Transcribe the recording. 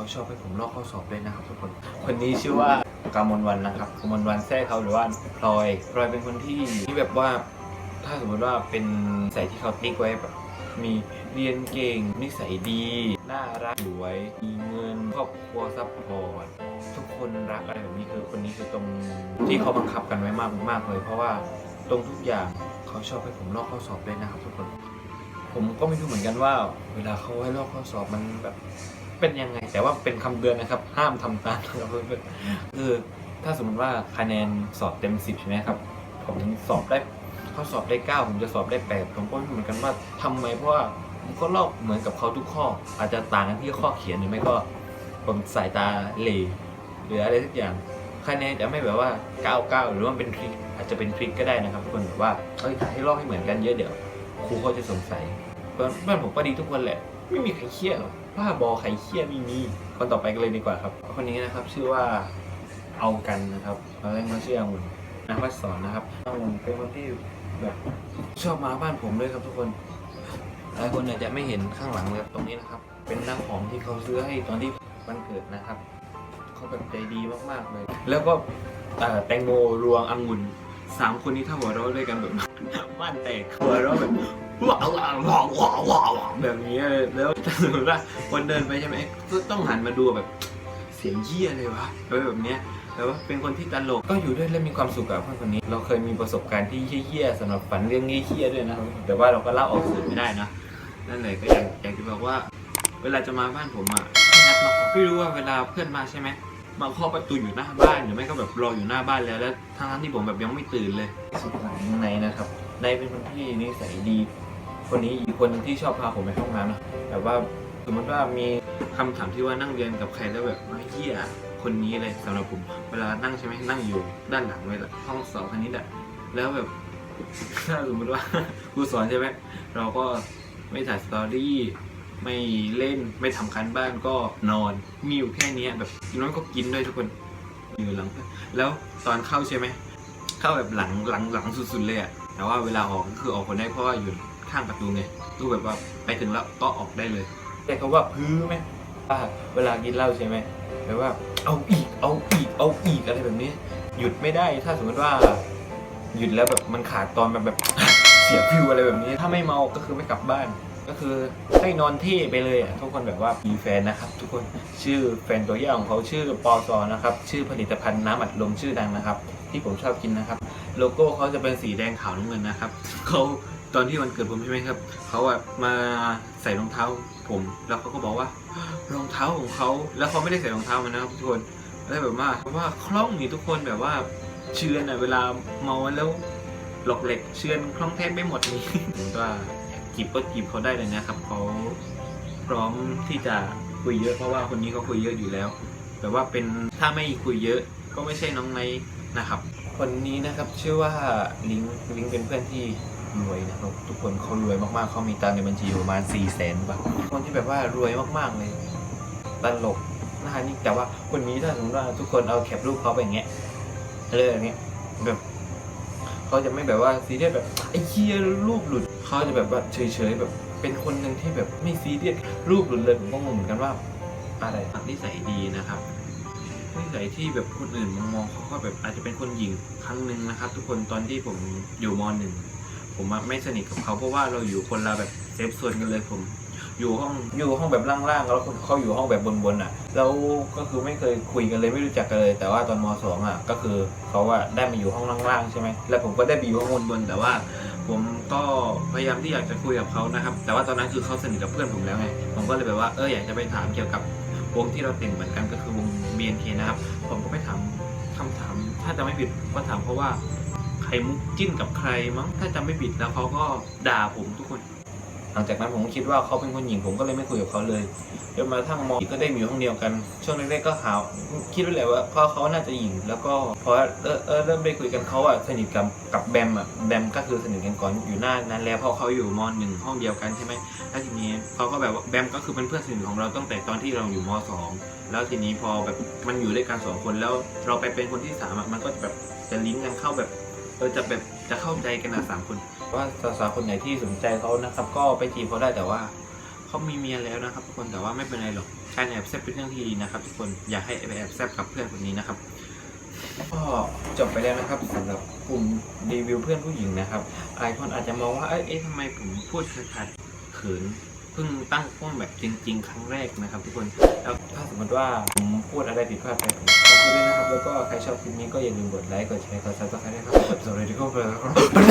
เขาชอบให้ผมลอกข้อสอบด้วยนะครับทุกคน คนนี้ชื่อว่ากามลวันนะครับกามลวันแท้เขาหรือว่าพลอยพลอยเป็นคนที่ที่แบบว่าถ้าสมมติว่าเป็นใส่ที่เขาติ๊กไว้แบบมีเรียนเก่งนิสัยดี น่ารักสวยมีเงินครอบครัวซัพพอร์ตทุกคนรักอะไรแบบนี้คือคนนี้คือตรงที่เขาบังคับกันไว้มากมากเลย เพราะว่าตรงทุกอย่างเขาชอบให้ผมลอกข้อสอบด้วยนะครับทุกคน ผมก็ไม่รู้เหมือนกันว่า เวลาเขาให้ลอกข้อสอบมันแบบเป็นยังไง แต่ว่าเป็นคำเตือนนะครับ ห้ามทำตามนะครับคือถ้าสมมติว่าคะแนนสอบเต็มสิบใช่ไหมครับ ผมสอบได้เขาสอบได้9ผมจะสอบได้8ผมก็ไม่รู้เหมือนกันว่าทำไมเพราะว่าผมก็ลอกเหมือนกับเขาทุกข้อ อาจจะต่างกันที่ข้อเขียนหรือไม่ก็ผมสายตาเหลหรืออะไรทุกอย่างคะแนนจะไม่แบบว่า 99 หรือว่าเป็นทริคอาจจะเป็นทริคก็ได้นะครับทุกคนแบบว่าเอ้ยให้ลอกให้เหมือนกันเยอะเดี๋ยว ครูเขาจะสงสัยเพื่อนผมก็ดีทุกคนแหละ ไม่มีใครเครียดหรอกบ้าบอใครเครียดไม่มีคนต่อไปกันเลยดีกว่าครับคนนี้นะครับชื่อว่าเอากันนะครับเราเรียกว่าชื่อองุ่นนักวัดสอนนะครับองุ่นเป็นคนที่แบบชอบมาบ้านผมด้วยครับทุกคนหลายคนอาจจะไม่เห็นข้างหลังเลยตรงนี้นะครับ เป็นน้ำหอมที่เขาซื้อให้ตอนที่วันเกิดนะครับเขาแบบใจดีมากๆเลย แล้วก็แตงโมรวงองุ่น สามคนนี้ถ้าหัวเราะด้วยกันแบบบ้านแตกหัวเราะแบบว้าวว้าวว้าวว้าวว้าวแบบนี้แล้วถ้าสมมติว่าคนเดินไปใช่ไหมก็ต้องหันมาดูแบบเสียงเยี่ยเลยวะแบบเนี้ยแต่ว่าเป็นคนที่ตลกก็อยู่ด้วยและมีความสุขกับเพื่อนคนนี้ เราเคยมีประสบการณ์ที่เฮี้ยๆสำหรับฝันเรื่องเฮี้ยๆด้วยนะแต่ว่าเราก็เล่าออกสื่อไม่ได้นะนั่นเลยก็อยากอยากจะบอกว่า เวลาจะมาบ้านผมอะให้นัดมาไม่รู้ว่าเวลาเพื่อนมาใช่ไหม มาเคาะประตูอยู่หน้าบ้านหรือไม่ก็แบบรออยู่หน้าบ้านแล้วแล้วทั้งที่ผมแบบยังไม่ตื่นเลยสุดหลังในนะครับในเป็นคนที่นิสัยดี คนนี้อีกคนนึงที่ชอบพาผมไปห้องน้ำนะแบบว่าสมมติว่ามีคำถามที่ว่านั่งเรียนกับใครแล้วแบบมาเฮี้ยคนนี้เลยสำหรับผมเวลานั่งใช่ไหมนั่งอยู่ด้านหลังเลยละห้องสอบคณิตอะแล้วแบบถ้าสมมติว่าครูสอนใช่ไหมเราก็ไม่ถ่ายสตอรี่ ไม่เล่นไม่ทำการบ้านก็นอนมีอยู่แค่นี้แบบน้อยก็กินด้วยทุกคนอยู่หลัง แล้วตอนเข้าใช่ไหมเข้าแบบหลังหลังหลังสุดๆเลยอะแต่ว่าเวลาออกก็คือออกคนได้เพราะว่าอยู่ข้างประตูไงก็แบบว่าไปถึงแล้วก็ออกได้เลย แต่เขาว่าพื้ไหมว่าเวลากินเหล้าใช่ไหมแบบว่าเอาอีกเอาอีกเอาอีกอะไรแบบนี้ หยุดไม่ได้ถ้าสมมติว่าหยุดแล้วแบบมันขาดตอนแบบแบบเสียฟิวอะไรแบบนี้ ถ้าไม่เมาก็คือไม่กลับบ้าน ก็คือให้นอนเท่ไปเลยอะทุกคนแบบว่ามีแฟนนะครับ ทุกคนชื่อแฟนตัวย่ของเขาชื่อปอซอนะครับ ชื่อผลิตภัณฑ์น้ำอัดลมชื่อดังนะครับ ที่ผมชอบกินนะครับ โลโก้เขาจะเป็นสีแดงขาวน้ำเงินนะครับเขาตอนที่วันเกิดผมใช่ไหมครับเขาอะมาใส่รองเท้าผม แล้วเขาก็บอกว่ารองเท้าของเขาแล้วเขาไม่ได้ใส่รองเท้ามานะครับทุกคนแล้วแบบว่าว่าคล่องนี่ทุกคนแบบว่าเชือนอะเวลาเมาแล้วหลอกเหล็กเชือนคล่องแทบไม่หมดนี่ผมก็ จีบก็จีบเขาได้เลยนะครับเขาพร้อมที่จะคุยเยอะเพราะว่าคนนี้เขาคุยเยอะอยู่แล้ว แต่ว่าเป็นถ้าไม่คุยเยอะก็ไม่ใช่น้องไนนะครับ คนนี้นะครับชื่อว่าลิงลิงเป็นเพื่อนที่รวยนะครับทุกคนเขารวยมากๆเขามีตังค์ในบัญชีอยู่ประมาณ4ี่แสนบาทคนที่แบบว่ารวยมากๆเลยตลกนะฮะนี่แต่ว่าคนนี้ถ้าสมมติว่าทุกคนเอาแคปรูปเขาไปอย่างเงี้ยเลยอย่างเงี้ยแบบเขาจะไม่แบบว่าซีเรียสแบบไอ้เคียรูปหลุด เขาจะแบบว่าเฉยๆแบบเป็นคนหนึ่งที่แบบไม่ซีเรียสรูปหลุดเลยผมก็งงเหมือนกันว่าอะไรนิสัยดีนะครับนิสัยที่แบบคนอื่นมองมองเขาก็แบบอาจจะเป็นคนหญิงครั้งหนึ่งนะครับ ทุกคนตอนที่ผมอยู่มหนึ่งผมไม่สนิทกับเขาเพราะว่าเราอยู่คนละแบบเซฟโซนกันเลยผมอยู่ห้องอยู่ห้องแบบล่างๆแล้วเขาอยู่ห้องแบบบนๆอะแล้วก็คือไม่เคยคุยกันเลยไม่รู้จักกันเลย แต่ว่าตอนมสองอะก็คือเขาอะได้มาอยู่ห้องล่างๆใช่ไหมแล้วผมก็ได้ไปอยู่ห้องบนๆแต่ว่า ผมก็พยายามที่อยากจะคุยกับเขานะครับ แต่ว่าตอนนั้นคือเขาสนิทกับเพื่อนผมแล้วไง ผมก็เลยแบบว่าเอออยากจะไปถามเกี่ยวกับวงที่เราติ่งเหมือนกันก็คือวง BNK นะครับ ผมก็ไปถามคำถาม ถ้าจะไม่ผิดก็ถามเพราะว่าใครมุกจิ้นกับใครมั้งถ้าจะไม่ผิดแล้วเขาก็ด่าผมทุกคน หลังจากนั้นผมก็คิดว่าเขาเป็นคนหญิงผมก็เลยไม่คุยกับเขาเลยจนมาทั้งมอก็ได้มาอยู่ห้องเดียวกัน ช่วงแรกๆก็หาคิดไว้แหละว่าเขาะเขาน่าจะหญิง แล้วก็พอเออเออเริ่มได้คุยกันเขาอะสนิทกับกับแบมอะแบมก็คือสนิทกันก่อนอยู่หน้านั้นแล้วเพราะเขาอยู่มหนึ่งห้องเดียวกันใช่ไหมแล้วทีนี้เขาก็แบบแบมก็คือเป็นเพื่อนสนิทของเราตั้งแต่ตอนที่เราอยู่มสองแล้วทีนี้พอแบบมันอยู่ด้วยกันสองคนแล้วเราไปเป็นคนที่สามอะมันก็แบบจะลิงก์กันเข้าแบบเออจะแบบ จะเข้าใจกันนะสามคน ว่าสาวๆคนไหนที่สนใจเขานะครับ ก็ไปจีบเขาได้แต่ว่าเขามีเมียแล้วนะครับ ทุกคนแต่ว่าไม่เป็นไรหรอกการแอบแซบเป็นเรื่องที่ดีนะครับ ทุกคนอย่าให้ไปแอบแซบกับเพื่อนคนนี้นะครับก็จบไปแล้วนะครับสำหรับกลุ่มรีวิวเพื่อนผู้หญิงนะครับหลายคนอาจจะมองว่าเอ๊ะทำไมผมพูดขัดเขิน เพิ่งตั้งกล้องแบบจริง ๆ ครั้งแรกนะครับทุกคนแล้วถ้าสมมติว่าผมพูดอะไรผิดพลาดไปผมขอโทษด้วยนะครับ แล้วก็ใครชอบคลิปนี้ก็อย่าลืมกดไลค์กดแชร์กดซับสไครต์นะครับกด subscribe ด้วยนะครับ